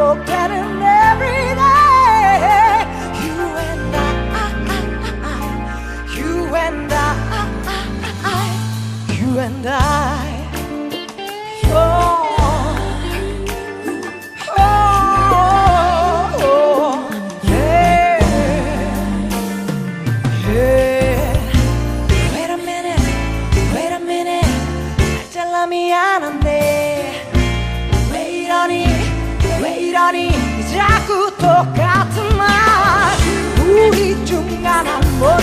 every day. You and I you and I, you and I. 시간이 자꾸 똑같은 말. 우리 중 하나 뭐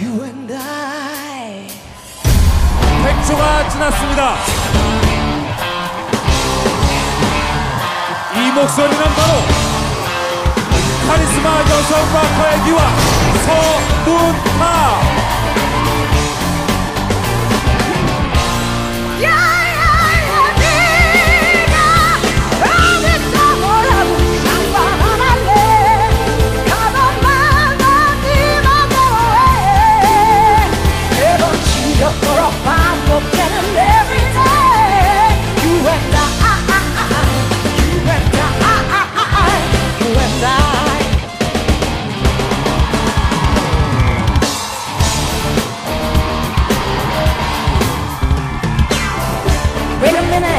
you and I 100초가 지났습니다. 이 목소리는 바로 카리스마 여성 래퍼의 기와 서문타 Wait a minute.